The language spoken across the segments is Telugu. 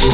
Hi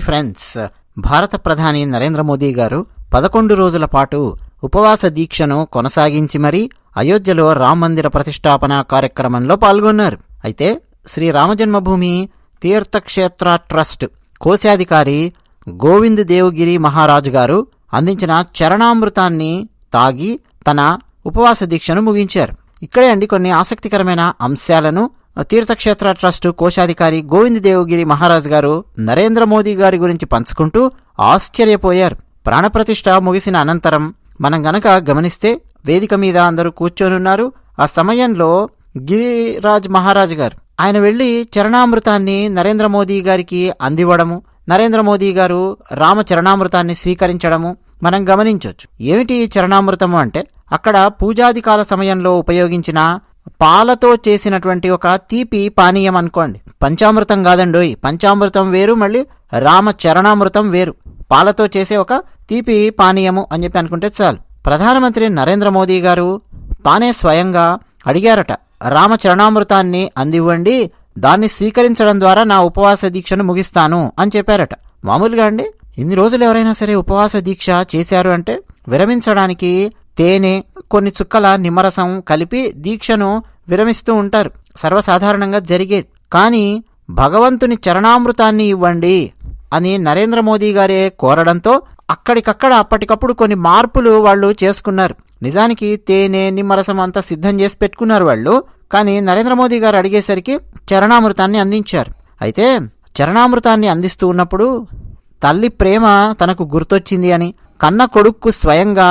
friends. భారత ప్రధాని నరేంద్ర మోదీ గారు పదకొండు రోజుల పాటు ఉపవాస దీక్షను కొనసాగించి మరీ అయోధ్యలో రామ మందిర ప్రతిష్టాపన కార్యక్రమంలో పాల్గొన్నారు. అయితే శ్రీ రామజన్మభూమి తీర్థక్షేత్ర ట్రస్ట్ కోశాధికారి గోవింద్ దేవగిరి మహారాజు గారు అందించిన చరణామృతాన్ని తాగి తన ఉపవాస దీక్షను ముగించారు. ఇక్కడే అండి కొన్ని ఆసక్తికరమైన అంశాలను. తీర్థక్షేత్ర ట్రస్టు కోశాధికారి గోవింద్ దేవగిరి మహారాజ్ గారు నరేంద్ర మోదీ గారి గురించి పంచుకుంటూ ఆశ్చర్యపోయారు. ప్రాణప్రతిష్ఠ ముగిసిన అనంతరం మనం గనక గమనిస్తే వేదిక మీద అందరూ కూర్చొనున్నారు. ఆ సమయంలో గిరిరాజ్ మహారాజ్ గారు ఆయన వెళ్ళి చరణామృతాన్ని నరేంద్ర మోదీ గారికి అందివ్వడము నరేంద్ర మోదీ గారు రామ చరణామృతాన్ని స్వీకరించడము మనం గమనించవచ్చు ఏమిటి చరణామృతము అంటే? అక్కడ పూజాదికాల సమయంలో ఉపయోగించిన పాలతో చేసినటువంటి ఒక తీపి పానీయం అనుకోండి. పంచామృతం కాదండోయ్. పంచామృతం వేరు మళ్ళీ రామ చరణామృతం వేరు. పాలతో చేసే ఒక తీపి పానీయము అని చెప్పి అనుకుంటే చాలు. ప్రధానమంత్రి నరేంద్ర మోదీ గారు తానే స్వయంగా అడిగారట రామ చరణామృతాన్ని అందివ్వండి. దాన్ని స్వీకరించడం ద్వారా నా ఉపవాస దీక్షను ముగిస్తాను అని చెప్పారట. మామూలుగా అండి ఇన్ని రోజులు ఎవరైనా సరే ఉపవాస దీక్ష చేశారు అంటే విరమించడానికి తేనె కొన్ని చుక్కల నిమ్మరసం కలిపి దీక్షను విరమిస్తూ ఉంటారు. సర్వసాధారణంగా జరిగేది కానీ భగవంతుని చరణామృతాన్ని ఇవ్వండి అని నరేంద్ర మోదీ గారే కోరడంతో అక్కడికక్కడ అప్పటికప్పుడు కొన్ని మార్పులు వాళ్ళు చేసుకున్నారు. నిజానికి తేనె నిమ్మరసం అంతా సిద్ధం చేసి పెట్టుకున్నారు వాళ్ళు. కానీ నరేంద్ర మోదీ గారు అడిగేసరికి చరణామృతాన్ని అందించారు. అయితే చరణామృతాన్ని అందిస్తూ ఉన్నప్పుడు తల్లి ప్రేమ తనకు గుర్తొచ్చింది అని కన్న కొడుక్కు స్వయంగా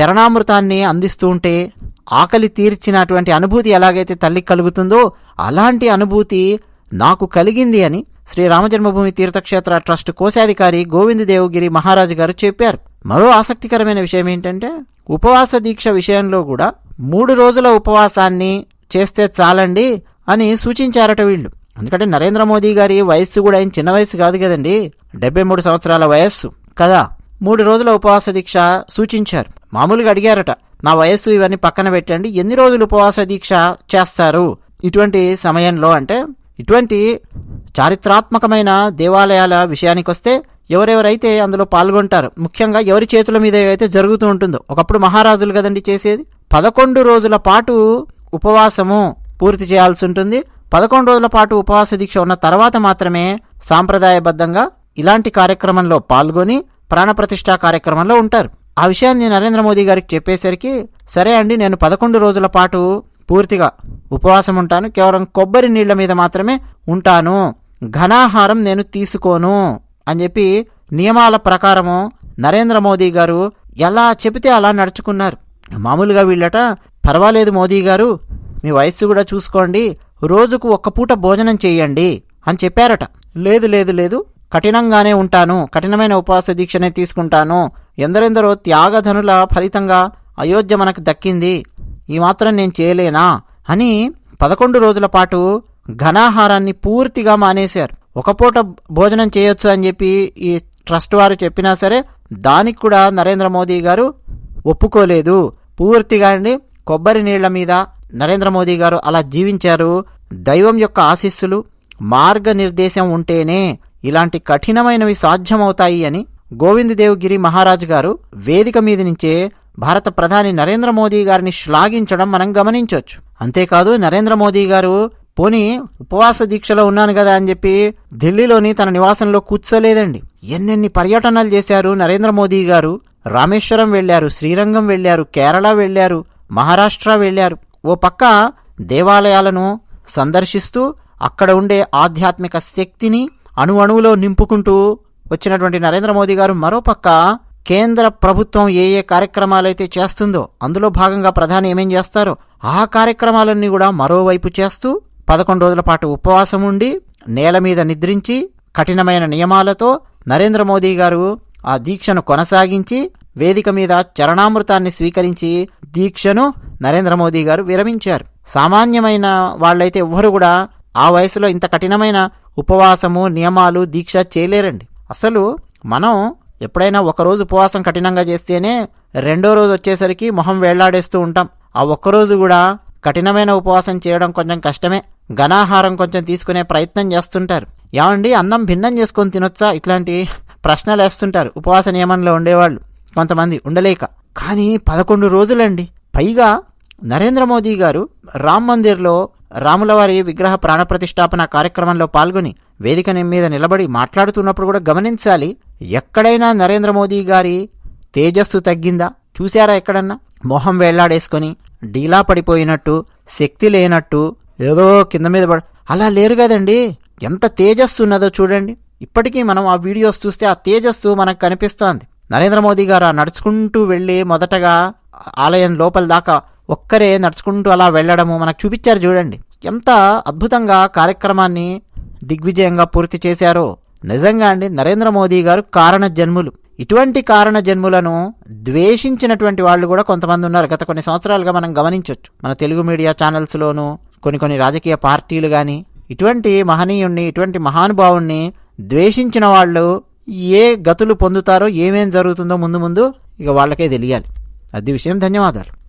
చరణామృతాన్ని అందిస్తూ ఉంటే ఆకలి తీర్చినటువంటి అనుభూతి ఎలాగైతే తల్లికి కలుగుతుందో అలాంటి అనుభూతి నాకు కలిగింది అని శ్రీ రామజన్మభూమి తీర్థక్షేత్ర ట్రస్ట్ కోశాధికారి గోవింద్ దేవగిరి మహారాజు గారు చెప్పారు. మరో ఆసక్తికరమైన విషయం ఏంటంటే ఉపవాస దీక్ష విషయంలో కూడా మూడు రోజుల ఉపవాసాన్ని చేస్తే చాలండి అని సూచించారట వీళ్ళు. ఎందుకంటే నరేంద్ర మోదీ గారి వయస్సు కూడా ఆయన చిన్న వయసు కాదు కదండి డెబ్బై మూడు సంవత్సరాల వయస్సు కదా. మూడు రోజుల ఉపవాస దీక్ష సూచించారు. మామూలుగా అడిగారట నా వయస్సు ఇవన్నీ పక్కన పెట్టండి ఎన్ని రోజులు ఉపవాస దీక్ష చేస్తారు? ఇటువంటి సమయంలో అంటే ఇటువంటి చారిత్రాత్మకమైన దేవాలయాల విషయానికి వస్తే ఎవరెవరైతే అందులో పాల్గొంటారు ముఖ్యంగా ఎవరి చేతుల మీద అయితే జరుగుతూ ఉంటుందో ఒకప్పుడు మహారాజులు కదండి చేసేది? పదకొండు రోజుల పాటు ఉపవాసము పూర్తి చేయాల్సి ఉంటుంది. పదకొండు రోజుల పాటు ఉపవాస దీక్ష ఉన్న తర్వాత మాత్రమే సాంప్రదాయబద్ధంగా ఇలాంటి కార్యక్రమంలో పాల్గొని ప్రాణప్రతిష్ఠా కార్యక్రమంలో ఉంటారు. ఆ విషయాన్ని నరేంద్ర మోదీ గారికి చెప్పేసరికి సరే అండి నేను పదకొండు రోజుల పాటు పూర్తిగా ఉపవాసం ఉంటాను కేవలం కొబ్బరి నీళ్ళ మీద మాత్రమే ఉంటాను ఘనాహారం నేను తీసుకోను అని చెప్పి నియమాల ప్రకారము నరేంద్ర మోదీ గారు ఎలా చెబితే అలా నడుచుకున్నారు. మామూలుగా వీళ్ళట పర్వాలేదు మోదీ గారు మీ వయస్సు కూడా చూసుకోండి రోజుకు ఒక్క పూట భోజనం చేయండి అని చెప్పారట. లేదు లేదు లేదు కఠినంగానే ఉంటాను కఠినమైన ఉపవాస దీక్షనే తీసుకుంటాను ఎందరెందరో త్యాగధనుల ఫలితంగా అయోధ్య మనకు దక్కింది. ఈ మాత్రం నేను చేయలేనా? అని పదకొండు రోజుల పాటు ఘనాహారాన్ని పూర్తిగా మానేశారు. ఒక పూట భోజనం చేయొచ్చు అని చెప్పి ఈ ట్రస్ట్ వారు చెప్పినా సరే దానికి కూడా నరేంద్ర మోదీ గారు ఒప్పుకోలేదు. పూర్తిగా అండి కొబ్బరి నీళ్ళ మీద నరేంద్ర మోదీ గారు అలా జీవించారు. దైవం యొక్క ఆశీస్సులు మార్గనిర్దేశం ఉంటేనే ఇలాంటి కఠినమైనవి సాధ్యమవుతాయి అని గోవిందదేవ్గిరి మహారాజు గారు వేదిక మీద నుంచే భారత ప్రధాని నరేంద్ర మోదీ గారిని శ్లాఘించడం మనం గమనించవచ్చు అంతేకాదు నరేంద్ర మోదీ గారు పోనీ ఉపవాస దీక్షలో ఉన్నాను కదా అని చెప్పి ఢిల్లీలోని తన నివాసంలో కూర్చోలేదండి. ఎన్నెన్ని పర్యటనలు చేశారు నరేంద్ర మోదీ గారు. రామేశ్వరం వెళ్ళారు శ్రీరంగం వెళ్ళారు కేరళ వెళ్ళారు మహారాష్ట్ర వెళ్ళారు ఓ పక్క దేవాలయాలను సందర్శిస్తూ అక్కడ ఉండే ఆధ్యాత్మిక శక్తిని అణు అణువులో నింపుకుంటూ వచ్చినటువంటి నరేంద్ర మోదీ గారు మరోపక్క కేంద్ర ప్రభుత్వం ఏ ఏ కార్యక్రమాలైతే చేస్తుందో అందులో భాగంగా ప్రధాని ఏమేం చేస్తారో ఆ కార్యక్రమాలన్నీ కూడా మరోవైపు చేస్తూ పదకొండు రోజుల పాటు ఉపవాసం ఉండి నేల మీద నిద్రించి కఠినమైన నియమాలతో నరేంద్ర మోదీ గారు ఆ దీక్షను కొనసాగించి వేదిక మీద చరణామృతాన్ని స్వీకరించి దీక్షను నరేంద్ర మోదీ గారు విరమించారు. సామాన్యమైన వాళ్ళైతే ఎవ్వరు కూడా ఆ వయసులో ఇంత కఠినమైన ఉపవాసము నియమాలు దీక్ష చేయలేరండి. అసలు మనం ఎప్పుడైనా ఒకరోజు ఉపవాసం కఠినంగా చేస్తేనే రెండో రోజు వచ్చేసరికి మొహం వేళ్ళాడేస్తూ ఉంటాం. ఆ ఒక్కరోజు కూడా కఠినమైన ఉపవాసం చేయడం కొంచెం కష్టమే. ఘనాహారం కొంచెం తీసుకునే ప్రయత్నం చేస్తుంటారు. ఏమండి అన్నం భిన్నం చేసుకొని తినొచ్చా? ఇట్లాంటి ప్రశ్నలు వేస్తుంటారు. ఉపవాస నియమంలో ఉండేవాళ్ళు కొంతమంది ఉండలేక. కానీ పదకొండు రోజులండి. పైగా నరేంద్ర మోదీ గారు రామ్ మందిర్లో రాములవారి విగ్రహ ప్రాణప్రతిష్టాపన కార్యక్రమంలో పాల్గొని వేదిక మీద నిలబడి మాట్లాడుతున్నప్పుడు కూడా గమనించాలి ఎక్కడైనా నరేంద్ర మోదీ గారి తేజస్సు తగ్గిందా? చూశారా ఎక్కడన్నా? మొహం వేళ్ళాడేసుకొని డీలా పడిపోయినట్టు శక్తి లేనట్టు ఏదో కింద మీద పడ అలా లేరు కదండి. ఎంత తేజస్సు ఉన్నదో చూడండి. ఇప్పటికీ మనం ఆ వీడియోస్ చూస్తే ఆ తేజస్సు మనకు కనిపిస్తోంది. నరేంద్ర మోదీ గారు నడుచుకుంటూ వెళ్ళి మొదటగా ఆలయం లోపల దాకా ఒక్కరే నడుచుకుంటూ అలా వెళ్ళడము మనకు చూపించారు చూడండి. ఎంత అద్భుతంగా కార్యక్రమాన్ని దిగ్విజయంగా పూర్తి చేశారో. నిజంగా అండి నరేంద్ర మోదీ గారు కారణ జన్ములు ఇటువంటి కారణ జన్ములను ద్వేషించినటువంటి వాళ్ళు కూడా కొంతమంది ఉన్నారు. గత కొన్ని సంవత్సరాలుగా మనం గమనించవచ్చు మన తెలుగు మీడియా ఛానల్స్లోనూ కొన్ని కొన్ని రాజకీయ పార్టీలు కానీ ఇటువంటి మహనీయుణ్ణి ఇటువంటి మహానుభావుణ్ణి ద్వేషించిన వాళ్ళు ఏ గతులు పొందుతారో ఏమేం జరుగుతుందో ముందు ముందు ఇక వాళ్ళకే తెలియాలి. అది విషయం. ధన్యవాదాలు.